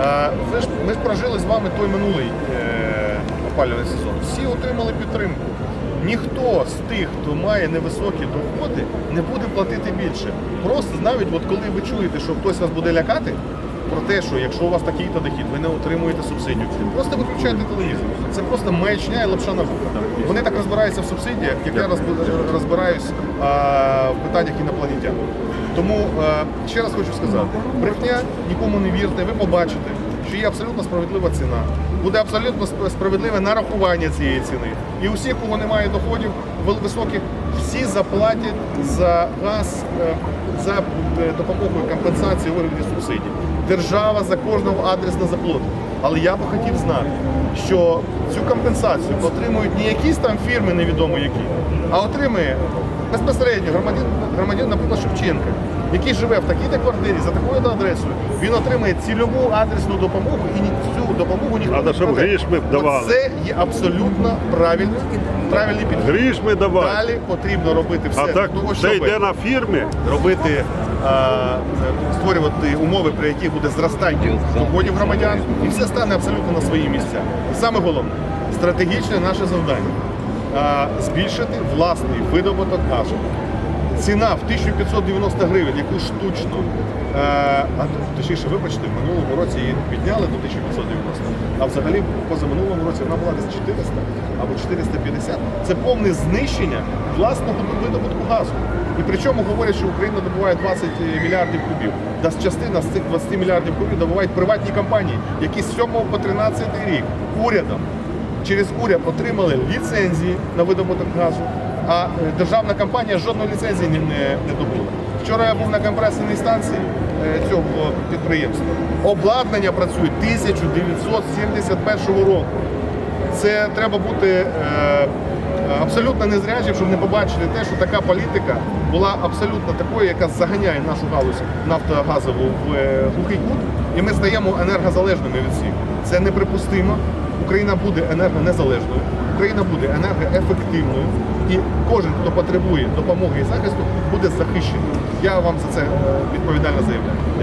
Е, Ви ж, ми ж прожили з вами той минулий е, опалювальний сезон. Всі отримали підтримку. Ніхто з тих, хто має невисокі доходи, не буде платити більше. Просто навіть от коли ви чуєте, що хтось вас буде лякати про те, що якщо у вас такий-то дохід, ви не отримуєте субсидію. Просто виключайте телевізор. Це просто маячня і лапша на вуха. Вони так розбираються в субсидіях, як я розб- розбираюсь а, в питаннях інопланетян. Тому а, ще раз хочу сказати: брехня нікому не вірте, ви побачите, що є абсолютно справедлива ціна. Буде абсолютно справедливе нарахування цієї ціни. І усі, кого немає доходів високих, всі заплатять за газ е, за е, допомогою компенсації у вигляді субсидій. Держава за кожного адресно заплатить. Але я би хотів знати, що цю компенсацію отримують не якісь там фірми невідомо які, а отримує безпосередньо громадян, громадян, наприклад, Шевченка, який живе в такій-то квартирі за такою-то адресою. Він отримує цільову адресну допомогу і цю допомогу ніхто не щоб гріш ми давали. Це є абсолютно правильно, правильний підхід. Гріш ми давай. Далі потрібно робити все А так того, це щоб йде на фірми. робити, а, створювати умови, при яких буде зростання доходів громадян, і все стане абсолютно на свої місця. І саме головне, стратегічне наше завдання а, збільшити власний видобуток газу. Ціна в 1590 гривень, яку штучно, е, а точніше, вибачте, в минулому році її підняли до 1590, а взагалі позаминулому році вона була десь 400 або 450. Це повне знищення власного видобутку газу. І причому говорять, що Україна добуває 20 мільярдів кубів. Да, частина з цих 20 мільярдів кубів добувають приватні компанії, які з 7 по 13 рік урядом через уряд отримали ліцензії на видобуток газу, а е, державна компанія жодної ліцензії не, не, добула. Вчора я був на компресорній станції е, цього підприємства. Обладнання працює 1971 року. Це треба бути е, абсолютно незрячим, щоб не побачити те, що така політика була абсолютно такою, яка заганяє нашу галузь нафтогазову в е, глухий кут, і ми стаємо енергозалежними від всіх. Це неприпустимо. Україна буде енергонезалежною, Україна буде енергоефективною, і кожен, хто потребує допомоги і захисту, буде захищений. Я вам за це е, відповідально заявляю.